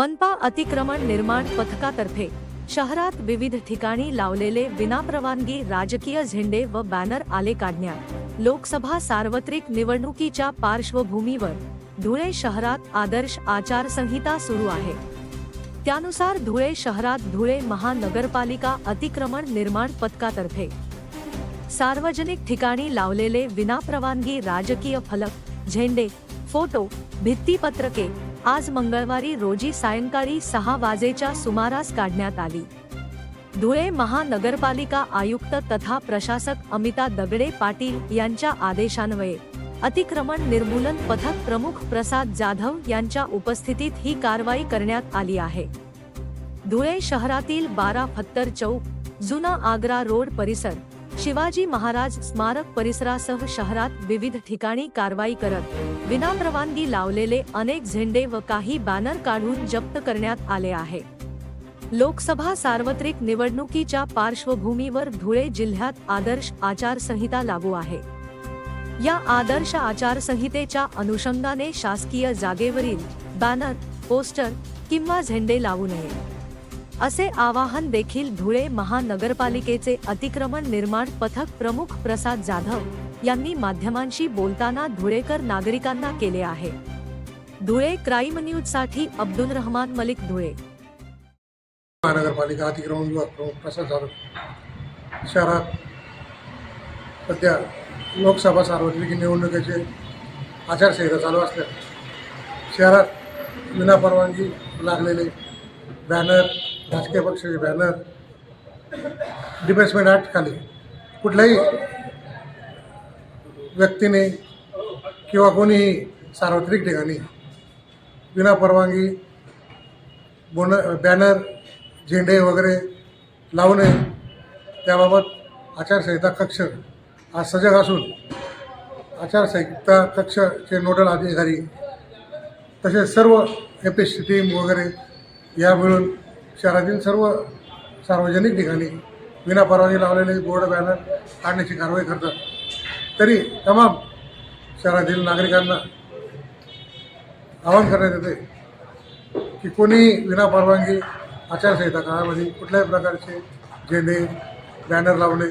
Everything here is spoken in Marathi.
मनपा अतिक्रमण निर्माण पथकातर्फे शहरात विविध ठिकाणी लावलेले विनाप्रवानगी राजकीय झेंडे व बॅनर आले काढण्यात. लोकसभा सार्वत्रिक निवडणुकीच्या पार्श्वभूमीवर धुळे शहरात आदर्श आचारसंहिता सुरू आहे. त्यानुसार धुळे शहरात धुळे महानगरपालिका अतिक्रमण निर्माण पथकातर्फे सार्वजनिक ठिकाणी लावलेले विनाप्रवानगी राजकीय फलक झेंडे फोटो भित्तीपत्रके आज मंगळवारी रोजी सायंकाळी सहा वाजेच्या सुमारास काढण्यात आली. धुळे महानगरपालिका आयुक्त तथा प्रशासक अमिता दगडे पाटील यांच्या आदेशान्वये अतिक्रमण निर्मूलन पथक प्रमुख प्रसाद जाधव यांच्या उपस्थितीत ही कारवाई करण्यात आली आहे. धुळे शहरातील बारा फत्तर चौक जुना आग्रा रोड परिसर शिवाजी महाराज स्मारक परिसरासह शहरात विविध ठिकाणी कारवाई करत विनाप्रवानगी लावलेले अनेक झेंडे व काही बॅनर काढून जप्त करण्यात आले आहे. लोकसभा सार्वत्रिक निवडणुकीच्या पार्श्वभूमीवर धुळे जिल्ह्यात आदर्श आचारसंहिता लागू आहे. या आदर्श आचारसंहितेच्या अनुषंगाने शासकीय जागेवरील बॅनर पोस्टर किंवा झेंडे लावू नये. असे आवाहन देखील धुळे महानगरपालिकेचे अतिक्रमण निर्माण पथक प्रमुख प्रसाद जाधव यांनी माध्यमांशी बोलताना धुळेकर नागरिकांना केले आहे. धुळे क्राईम न्यूजसाठी अब्दुल रहमान मलिक धुळे. महानगरपालिका अतिक्रमण विभाग प्रमुख प्रसाद शहरात सध्या लोकसभा सार्वत्रिक निवडणुकीचे आचारसंहिता चालू असल्या. शहरात विनापरवानगी लागलेले बॅनर राजकीय पक्षाचे बॅनर डिफेन्समेंट ॲक्टखाली कुठल्याही व्यक्तीने किंवा कोणीही सार्वत्रिक ठिकाणी विनापरवानगी बोन बॅनर झेंडे वगैरे लावू नये त्याबाबत आचारसंहिता कक्ष आज सजग असून आचारसंहिता कक्षचे नोडल अधिकारी तसेच सर्व एफ एस टीम वगैरे या मिळून शहरातील सर्व सार्वजनिक ठिकाणी विनापरवानगी लावलेले बोर्ड बॅनर काढण्याची कारवाई करतात. तरी तमाम शहरातील नागरिकांना आवाहन करण्यात येते की कोणीही विनापरवानगी आचारसंहिता काळामध्ये कुठल्याही प्रकारचे झेंडे बॅनर लावणे